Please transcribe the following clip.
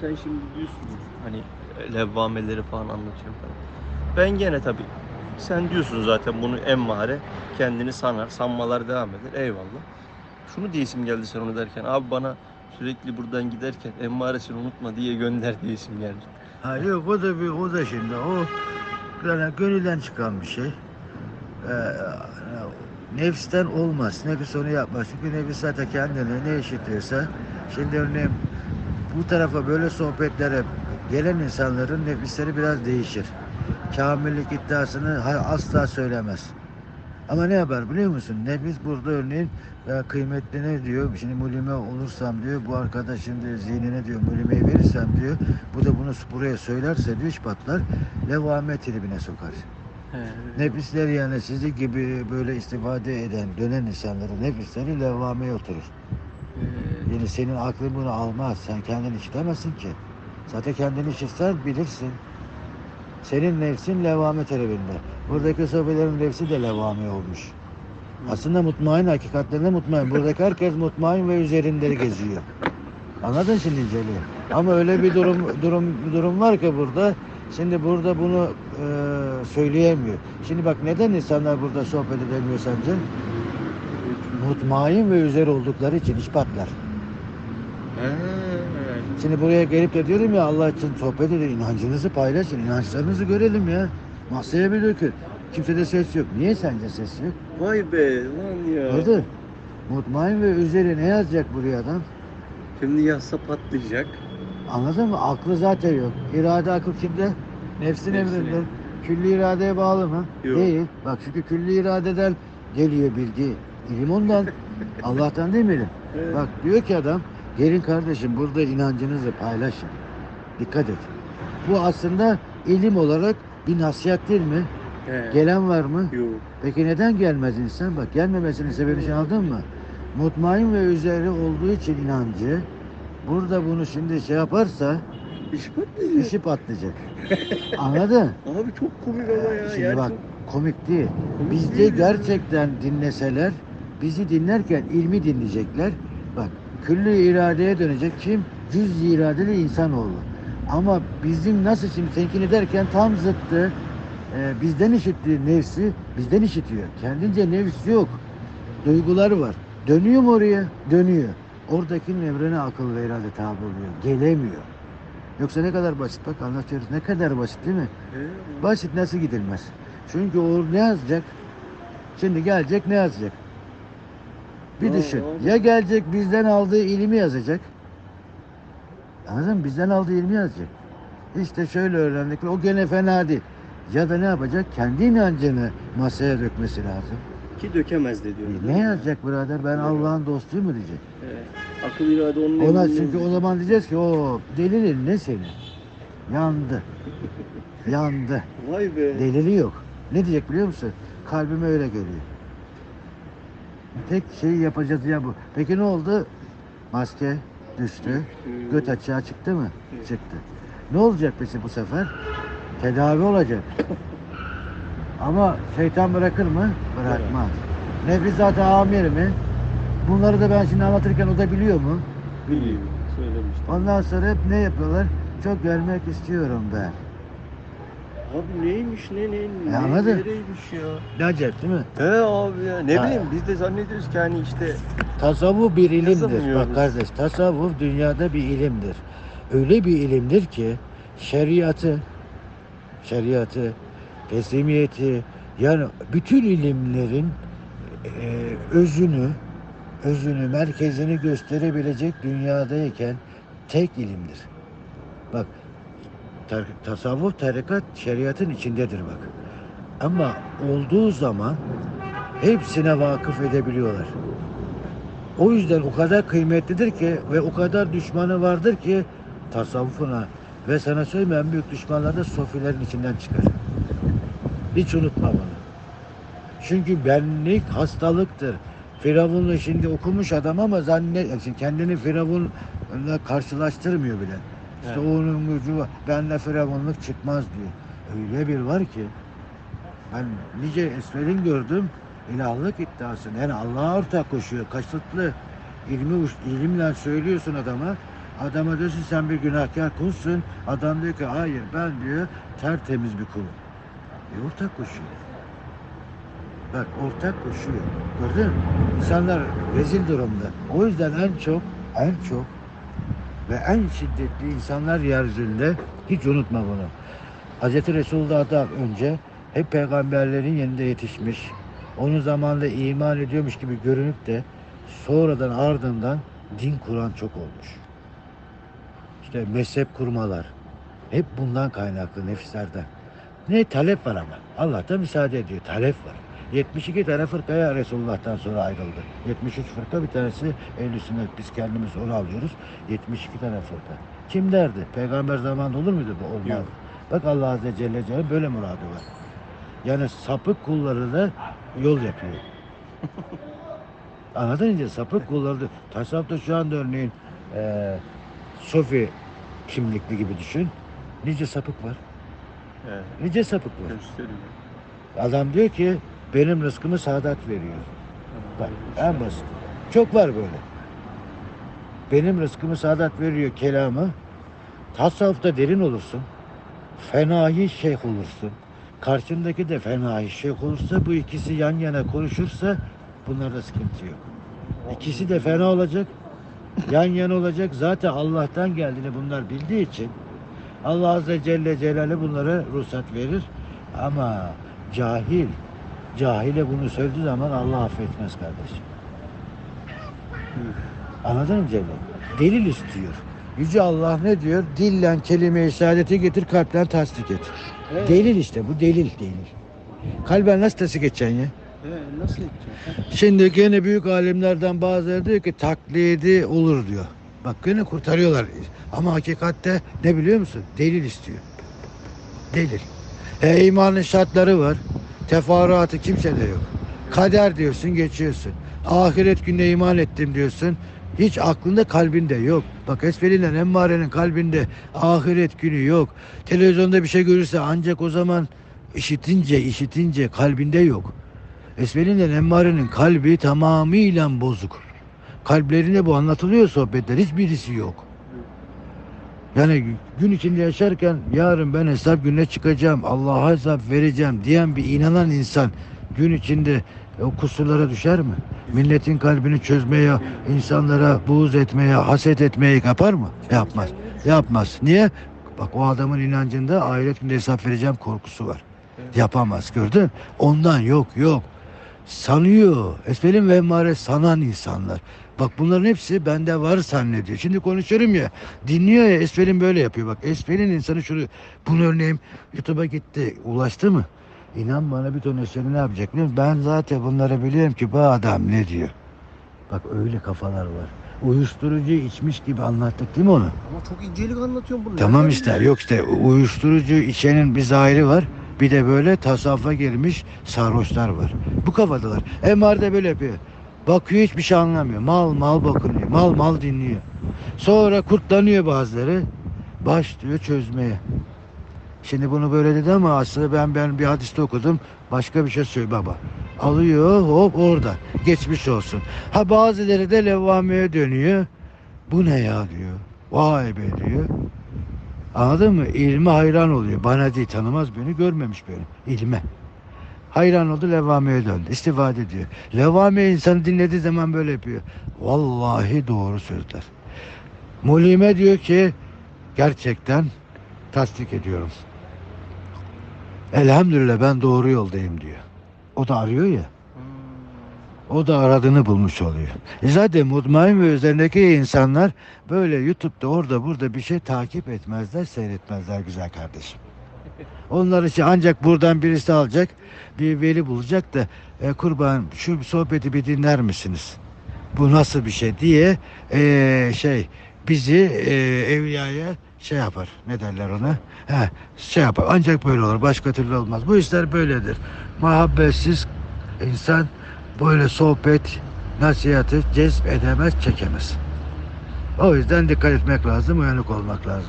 sen şimdi diyorsun hani levvameleri falan anlatıyorum falan. Ben gene tabii sen diyorsun zaten bunu emmare kendini sanar, sanmalar devam eder. Eyvallah. Şunu diyesim geldi sen onu derken. Abi bana sürekli buradan giderken emmaresini unutma diye gönder diyesim geldi. Ha yok o da bir o da şimdi o yani gönülden çıkan bir şey. Ee, nefsten olmaz. Nefis onu yapmaz. Çünkü nefis zaten kendine ne işitiyorsa şimdi örneğin bu tarafa böyle sohbetlere gelen insanların nefisleri biraz değişir. Kamillik iddiasını asla söylemez. Ama ne yapar biliyor musun? Nefis burada örneğin ya kıymetli ne diyor? Şimdi mulime olursam diyor bu arkadaşın diyor zihnine diyor mulimeyi verirsem diyor bu da bunu buraya söylerse diyor iş patlar. Levame tribine sokar. Nefisler yani sizi gibi böyle istifade eden, dönen insanların nefisleri levvameye oturur. Yani senin aklın bunu almaz. Sen kendini işitemezsin ki. Zaten kendini işitsen bilirsin. Senin nefsin levvame talebinde. Buradaki sohbelerin nefsi de levvame olmuş. Aslında mutmain, hakikatlerinde mutmain. Buradaki herkes mutmain ve üzerinde geziyor. Anladın şimdi inceliği. Ama öyle bir durum durum durum var ki burada. Şimdi burada bunu e, söyleyemiyor. Şimdi bak neden insanlar burada sohbet edemiyor sence? Mutmain ve üzeri oldukları için ispatlar. Şimdi buraya gelip de diyorum ya Allah için sohbet edin, inancınızı paylaşın, inançlarınızı görelim ya. Masaya bir dökün. Kimsede ses yok. Niye sence ses yok? Vay be lan ya. Gördün? Mutmain ve üzeri ne yazacak buraya adam? Şimdi yazsa patlayacak. Anladın mı? Aklı zaten yok. İrade akıl kimde? Nefsin Nefsine. emrinde. Külli iradeye bağlı mı? Yok. Değil. Bak çünkü külli iradeden geliyor bilgi. İlim ondan. Allah'tan değil mi ilim? Evet. Bak diyor ki adam gelin kardeşim burada inancınızı paylaşın. Dikkat et. Bu aslında ilim olarak bir nasihat değil mi? He. Gelen var mı? Yok. Peki neden gelmez insan? Bak gelmemesinin sebebini sen aldın mı? Mutmain ve üzeri olduğu için inancı burada bunu şimdi şey yaparsa İş patlayacak. işi patlayacak. Anladın? Abi çok komik ama ya. Şimdi yani bak çok- komik değil. Komik Bizde değil gerçekten dinleseler bizi dinlerken ilmi dinleyecekler. Bak külli iradeye dönecek kim? Cüz iradeli insanoğlu. Ama bizim nasıl şimdi tenkini derken tam zıttı. Ee, bizden işittiği nefsi bizden işitiyor. Kendince nefs yok. Duyguları var. Dönüyor mu oraya? Dönüyor. Oradakinin evrene akıl ve irade tabi oluyor. Gelemiyor. Yoksa ne kadar basit bak anlatıyoruz. Ne kadar basit değil mi? Basit nasıl gidilmez? Çünkü o ne yazacak? Şimdi gelecek ne yazacak? Bir Aa, düşün. abi. Ya gelecek bizden aldığı ilmi yazacak. Anladın mı? Bizden aldığı ilmi yazacak. İşte şöyle öğrendik. O gene fena değil. Ya da ne yapacak? Kendi inancını masaya dökmesi lazım. Ki dökemez de diyor. E, Ne yazacak birader? Ben Allah'ın dostuyum mu diyecek. He. Akıl irade onun Ona elinde. çünkü o zaman diyeceğiz ki o delilin ne senin? Yandı. Yandı. Vay be. Delili yok. Ne diyecek biliyor musun? Kalbime öyle geliyor. Tek şeyi yapacağız ya bu. Peki ne oldu? Maske düştü. Göt açığa çıktı mı? Çıktı. Ne olacak peki bu sefer? Tedavi olacak. Ama şeytan bırakır mı? Bırakmaz. Nefis zaten amir mi? Bunları da ben şimdi anlatırken o da biliyor mu? Biliyor. Söylemiştim. Ondan sonra hep ne yapıyorlar? Çok görmek istiyorum ben. Abi neymiş ne ne ne anladın? nereymiş ya? Ne acayip değil mi? He abi ya ne Ha. bileyim biz de zannediyoruz ki hani işte Tasavvuf bir ilimdir. Yazamıyoruz. Bak kardeş, tasavvuf dünyada bir ilimdir. Öyle bir ilimdir ki şeriatı, şeriatı, teslimiyeti, yani bütün ilimlerin e, özünü, özünü, merkezini gösterebilecek dünyadayken tek ilimdir. Bak, tar- tasavvuf, tarikat şeriatın içindedir bak. Ama olduğu zaman hepsine vakıf edebiliyorlar. O yüzden o kadar kıymetlidir ki ve o kadar düşmanı vardır ki tasavvufuna ve sana söyleyeyim büyük düşmanlar da sofilerin içinden çıkar. Hiç unutma bunu. Çünkü benlik hastalıktır. Firavun'u şimdi okumuş adam ama zannet kendini Firavun'la karşılaştırmıyor bile. İşte Evet. onun gücü var. Benle Firavunluk çıkmaz diyor. Öyle bir var ki ben nice esmerin gördüm ilahlık iddiasını. Yani Allah'a ortak koşuyor. Kasıtlı ilmi ilimle söylüyorsun adama. Adama diyorsun sen bir günahkar kulsun. Adam diyor ki hayır ben diyor tertemiz bir kulum. E ortak koşuyor. Bak ortak koşuyor. Gördün mü? İnsanlar rezil durumda. O yüzden en çok, en çok ve en şiddetli insanlar yeryüzünde hiç unutma bunu. Hz. Resulullah'dan önce hep peygamberlerin yanında yetişmiş. Onun zamanında iman ediyormuş gibi görünüp de sonradan ardından din kuran çok olmuş. İşte mezhep kurmalar. Hep bundan kaynaklı nefislerden. Ne talep var ama. Allah da müsaade ediyor. Talep var. 72 tane fırkaya Resulullah'tan sonra ayrıldı. 73 fırka bir tanesi ehl sünnet biz kendimiz onu alıyoruz. 72 tane fırka. Kim derdi? Peygamber zamanında olur muydu bu? Olmaz. Yok. Bak Allah Azze Celle Celle böyle muradı var. Yani sapık kulları da yol yapıyor. Anladın mı? Sapık kulları da. Tasavvufta şu anda örneğin eee Sofi kimlikli gibi düşün. Nice sapık var. Evet, Nice sapık var. gösteriyor. Adam diyor ki benim rızkımı Sadat veriyor. Bak en basit. Çok var böyle. Benim rızkımı Sadat veriyor kelamı. Tasavvufta derin olursun. Fenahi şeyh olursun. Karşındaki de fenahi şeyh olursa bu ikisi yan yana konuşursa bunlarda sıkıntı yok. İkisi de fena olacak. Yan yana olacak. Zaten Allah'tan geldiğini bunlar bildiği için Allah Azze Celle Celaluhu bunlara ruhsat verir. Ama cahil, cahile bunu söylediği zaman Allah affetmez kardeşim. Anladın mı Celle? Delil istiyor. Yüce Allah ne diyor? Dillen kelime-i şehadeti getir, kalpten tasdik et. Evet. Delil işte bu delil delil. Kalben nasıl tasdik edeceksin ya? Evet, nasıl edeceğim? Şimdi gene büyük alimlerden bazıları diyor ki taklidi olur diyor. Bak gene kurtarıyorlar. Ama hakikatte ne biliyor musun? Delil istiyor. Delil. E imanın şartları var. Teferruatı kimsede yok. Kader diyorsun geçiyorsun. Ahiret gününe iman ettim diyorsun. Hiç aklında kalbinde yok. Bak Esfeli'yle Emmare'nin kalbinde ahiret günü yok. Televizyonda bir şey görürse ancak o zaman işitince işitince kalbinde yok. Esmer'in Emmare'nin kalbi tamamıyla bozuk. Kalplerine bu anlatılıyor sohbetler. Hiçbirisi yok. Yani gün içinde yaşarken yarın ben hesap gününe çıkacağım, Allah'a hesap vereceğim diyen bir inanan insan gün içinde o kusurlara düşer mi? Milletin kalbini çözmeye, insanlara buğz etmeye, haset etmeye yapar mı? Yapmaz. Yapmaz. Niye? Bak o adamın inancında ahiret günde hesap vereceğim korkusu var. Yapamaz gördün? Ondan yok yok. Sanıyor. Esfelin ve emmare sanan insanlar. Bak bunların hepsi bende var zannediyor. Şimdi konuşuyorum ya. Dinliyor ya Esfelin böyle yapıyor. Bak Esfelin insanı şunu bunu örneğin YouTube'a gitti. Ulaştı mı? İnan bana bir ton Esfelin ne yapacak biliyor musun? Ben zaten bunları biliyorum ki bu adam ne diyor. Bak öyle kafalar var. Uyuşturucu içmiş gibi anlattık değil mi onu? Ama çok incelik anlatıyorum bunu. Tamam işte biliyorsun? yok işte uyuşturucu içenin bir zahiri var. Bir de böyle tasavvufa girmiş sarhoşlar var. Bu kafadalar. Emar da böyle yapıyor. Bakıyor hiçbir şey anlamıyor. Mal mal bakınıyor. Mal mal dinliyor. Sonra kurtlanıyor bazıları. Başlıyor çözmeye. Şimdi bunu böyle dedi ama aslında ben ben bir hadiste okudum. Başka bir şey söylüyor baba. Alıyor hop orada. Geçmiş olsun. Ha bazıları da levvameye dönüyor. Bu ne ya diyor. Vay be diyor. Anladın mı? İlme hayran oluyor. Bana değil tanımaz beni görmemiş beni. İlme. Hayran oldu levvameye döndü. İstifade ediyor. Levvame insanı dinlediği zaman böyle yapıyor. Vallahi doğru sözler. Mulime diyor ki gerçekten tasdik ediyorum. Elhamdülillah ben doğru yoldayım diyor. O da arıyor ya. O da aradığını bulmuş oluyor. E zaten mutmain ve üzerindeki insanlar böyle YouTube'da orada burada bir şey takip etmezler, seyretmezler güzel kardeşim. Onlar için ancak buradan birisi alacak, bir veli bulacak da e, kurban şu sohbeti bir dinler misiniz? Bu nasıl bir şey diye e, şey bizi e, evliyaya şey yapar. Ne derler ona? He, şey yapar. Ancak böyle olur. Başka türlü olmaz. Bu işler böyledir. Muhabbetsiz insan böyle sohbet, nasihatı cezb edemez, çekemez. O yüzden dikkat etmek lazım, uyanık olmak lazım.